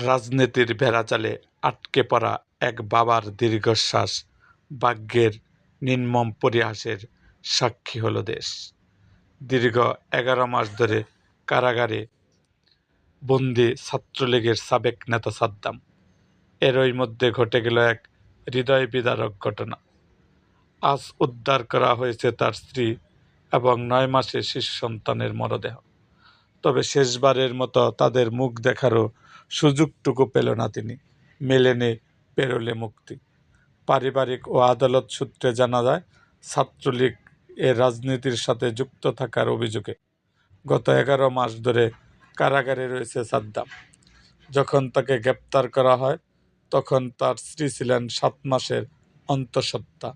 রাজনীতির বেড়াজালে আটকে পড়া এক বাবার দীর্ঘশ্বাস ভাগ্যের নির্মম পরিহাসের সাক্ষী হলো দেশ। দীর্ঘ এগারো মাস ধরে কারাগারে বন্দি ছাত্রলীগের সাবেক নেতা সাদ্দাম। এরই মধ্যে ঘটে গেল এক হৃদয় বিদারক ঘটনা। আজ উদ্ধার করা হয়েছে তার স্ত্রী এবং নয় মাসের শিশু সন্তানের মরদেহ। তবে শেষবারের মতো তাদের মুখ দেখারও সুযোগটুকু পেল না তিনি। মেলেনে পেরোলে মুক্তি। পারিবারিক ও আদালত সূত্রে জানা যায়, ছাত্রলীগ এর রাজনীতির সাথে যুক্ত থাকার অভিযোগে গত এগারো মাস ধরে কারাগারে রয়েছে সাদ্দাম। যখন তাকে গ্রেপ্তার করা হয়, তখন তার স্ত্রী ছিলেন সাত মাসের অন্তঃসত্ত্বা।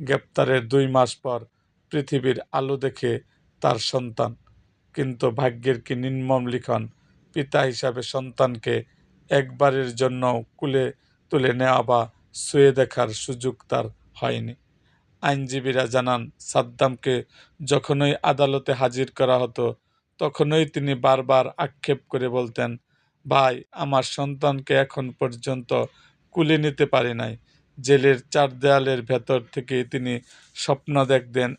গ্রেপ্তারের দুই মাস পর পৃথিবীর আলো দেখে তার সন্তান, কিন্তু ভাগ্যের কি নির্মম লিখন পিতা হিসাবে সন্তানকে একবারের জন্য কুলে তুলে নেওয়া বা শুয়ে দেখার সুযোগ তার হয়নি। আইনজীবীরা জানান, সাদ্দামকে যখনই আদালতে হাজির করা হতো, তখনই তিনি বারবার আক্ষেপ করে বলতেন, ভাই, আমার সন্তানকে এখন পর্যন্ত কুলে নিতে পারি নাই। জেলের চার দেয়ালের ভেতর থেকে তিনি স্বপ্ন দেখতেন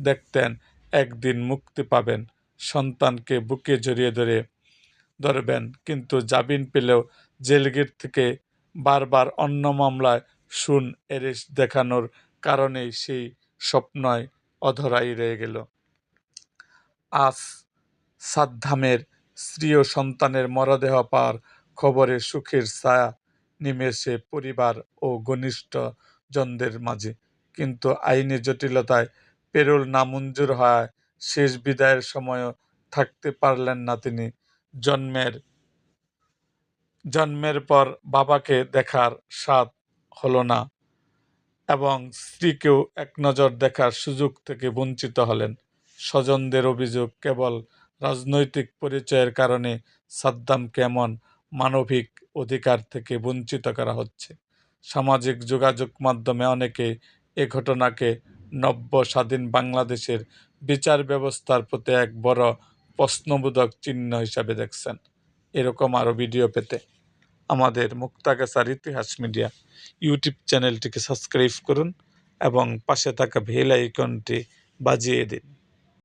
দেখতেন, একদিন মুক্তি পাবেন। সন্তানকে বুকে জড়িয়ে ধরে ধরবেন। কিন্তু জামিন পেলেও জেলগেট থেকে বারবার অন্য মামলায় শুন এরেস্ট দেখানোর কারণেই সেই স্বপ্নয় অধরাই রয়ে গেল। আজ সাদ্দামের স্ত্রী ও সন্তানের মরদেহ পাওয়ার খবরে সুখের ছায়া নেমেছে পরিবার ও ঘনিষ্ঠ জনদের মাঝে। কিন্তু আইনি জটিলতায় পেরোল নামঞ্জুর হয় শেষ বিদায়ের সময়ও থাকতে পারলেন না তিনি। জন্মের জন্মের পর বাবাকে দেখার স্বাদ হলো না এবং স্ত্রীকেও এক নজর দেখার সুযোগ থেকে বঞ্চিত হলেন। স্বজনদের অভিযোগ কেবল রাজনৈতিক পরিচয়ের কারণে সাদ্দাম কেমন মানবিক অধিকার থেকে বঞ্চিত করা হচ্ছে। সামাজিক যোগাযোগ মাধ্যমে অনেকে এ ঘটনাকে নব্য স্বাধীন বাংলাদেশের বিচার ব্যবস্থার প্রতি এক বড় প্রশ্নবোধক চিহ্ন হিসাবে দেখছেন। এরকম আরও ভিডিও পেতে আমাদের মুক্তাগাছার ইতিহাস মিডিয়া ইউটিউব চ্যানেলটিকে সাবস্ক্রাইব করুন এবং পাশে থাকা ভেল আইকনটি বাজিয়ে দিন।